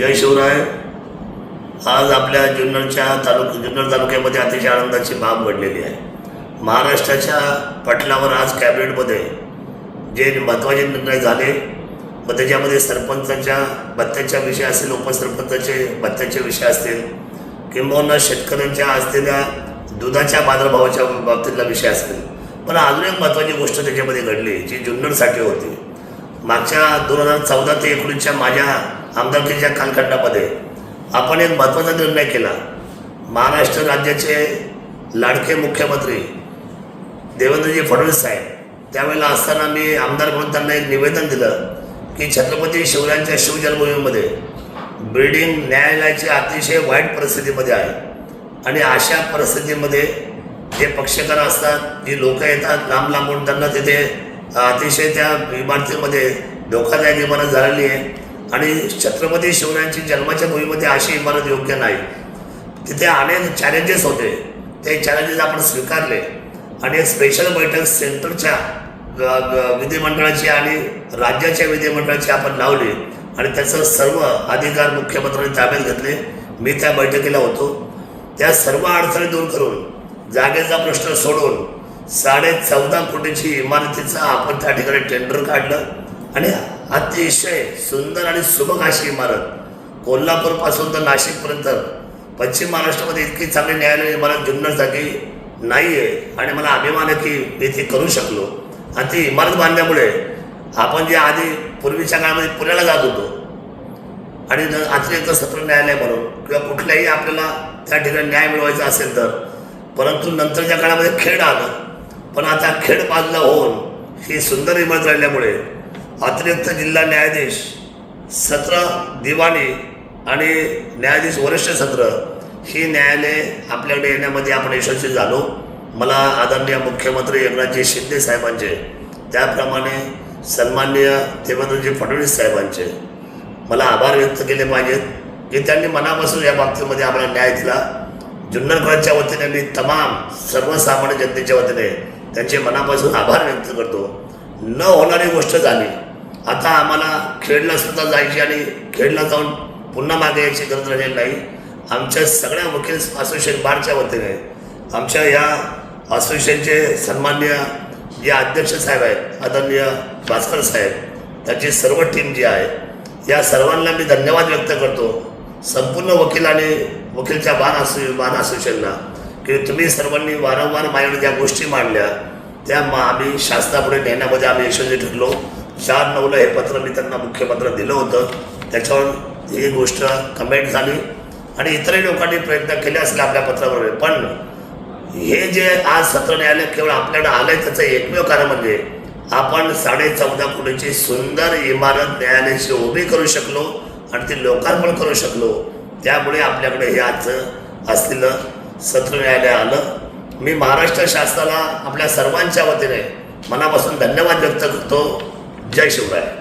जय शिवराय. आज आपल्या जुन्नरच्या तालुक जुन्नर तालुक्यामध्ये अतिशय आनंदाची बाब घडलेली आहे. महाराष्ट्राच्या पटलावर आज कॅबिनेटमध्ये जे महत्त्वाचे निर्णय झाले व त्याच्यामध्ये सरपंचाच्या भत्त्याच्या विषय असतील उपसरपंचाचे भत्त्याचे विषय असतील किंबहुना शेतकऱ्यांच्या असलेल्या दुधाच्या बाजारभावाच्या बाबतीतला विषय असेल. पण अजून एक महत्त्वाची गोष्ट त्याच्यामध्ये घडली जी जुन्नरसाठी होती. मागच्या दोन हजार चौदा ते एकोणीसच्या माझ्या आमदारकीच्या कालखंडामध्ये आपण एक महत्त्वाचा निर्णय केला. महाराष्ट्र राज्याचे लाडके मुख्यमंत्री देवेंद्रजी फडणवीस साहेब त्यावेळेला असताना मी आमदार म्हणून त्यांना एक निवेदन दिलं की छत्रपती शिवरायांच्या शिवजन्मभूमीमध्ये बिल्डिंग न्यायालयाची अतिशय वाईट परिस्थितीमध्ये आहे. आणि अशा परिस्थितीमध्ये जे पक्षकार असतात जी लोकं येतात लांब लांबून त्यांना तिथे अतिशय त्या इमारतीमध्ये धोकादायक इमारत झालेली आहे. आणि छत्रपती शिवरायांची जन्माच्या भूमीमध्ये अशी इमारत योग्य नाही. तिथे अनेक चॅलेंजेस होते. ते चॅलेंजेस आपण स्वीकारले. आणि एक स्पेशल बैठक सेंटरच्या ग- ग- विधिमंडळाची आणि राज्याच्या विधिमंडळाची आपण लावली. आणि त्याचं सर्व अधिकार मुख्यमंत्र्यांनी ताब्यात घेतले. मी त्या बैठकीला होतो. त्या सर्व अडचणी दूर करून जागेचा प्रश्न सोडून साडे चौदा कोटीची इमारतीचं आपण त्या ठिकाणी टेंडर काढलं. आणि अतिशय सुंदर आणि सुबक अशी इमारत. कोल्हापूरपासून तर नाशिकपर्यंत. पश्चिम महाराष्ट्रामध्ये इतकी चांगली न्यायालय इमारत जुन्नरसाठी नाही आहे आणि मला अभिमान आहे की मी ती करू शकलो. आणि ती इमारत बांधल्यामुळे आपण जे आधी पूर्वीच्या काळामध्ये पुण्याला जात होतो आणि न- अतिरिक्त सत्र न्यायालय म्हणून किंवा कुठल्याही आपल्याला त्या ठिकाणी न्याय मिळवायचा असेल तर परंतु नंतरच्या काळामध्ये खेड आलं. पण आता खेड बाजूला होऊन ही सुंदर इमारत राहिल्यामुळे अतिरिक्त जिल्हा न्यायाधीश सत्र दिवाणी आणि न्यायाधीश वरिष्ठ सत्र ही न्यायालय आपल्याकडे येण्यामध्ये आपण यशस्वी झालो. मला आदरणीय मुख्यमंत्री एकनाथजी शिंदे साहेबांचे त्याप्रमाणे सन्माननीय देवेंद्रजी फडणवीस साहेबांचे मला आभार व्यक्त केले पाहिजेत की त्यांनी मनापासून या बाबतीमध्ये आम्हाला न्याय दिला. जुन्नरकरांच्या वतीने मी तमाम सर्वसामान्य जनतेच्या वतीने त्यांचे मनापासून आभार व्यक्त करतो. न होणारी गोष्ट झाली. आता आम्हाला खेडला सुद्धा जायची आणि खेडला जाऊन पुन्हा मागे यायची गरज राहिलेली नाही. आमच्या सगळ्या वकील असोसिएशन बारच्या वतीने आमच्या या असोसिएशनचे सन्मान्य जे अध्यक्ष साहेब आहेत आदरणीय भास्कर साहेब त्याची सर्व टीम जी आहे या सर्वांना मी धन्यवाद व्यक्त करतो. संपूर्ण वकील आणि वकीलच्या बार असो बार असोसिएशनला की तुम्ही सर्वांनी वारंवार माझ्याकडे ज्या गोष्टी मांडल्या त्या मा आम्ही शासनापुढे नेण्यामध्ये आम्ही यशस्वी ठरलो. चार हे पत्र मी त्यांना मुख्यपत्र दिलं होतं. त्याच्यावर ही गोष्ट कमेंट झाली आणि इतरही लोकांनी प्रयत्न केले असले आपल्या पत्राबरोबर पण हे जे आज सत्र न्यायालय केवळ आपल्याकडे आलंय त्याचं एकमेव कारण म्हणजे आपण साडे चौदा कोटीची सुंदर इमारत न्यायालयाची उभी करू शकलो आणि ती लोकार्पण करू शकलो. त्यामुळे आपल्याकडे हे आजचं असलेलं सत्र न्यायालय आलं. मी महाराष्ट्र शासनाला आपल्या सर्वांच्या वतीने मनापासून धन्यवाद व्यक्त करतो. जय शिवराय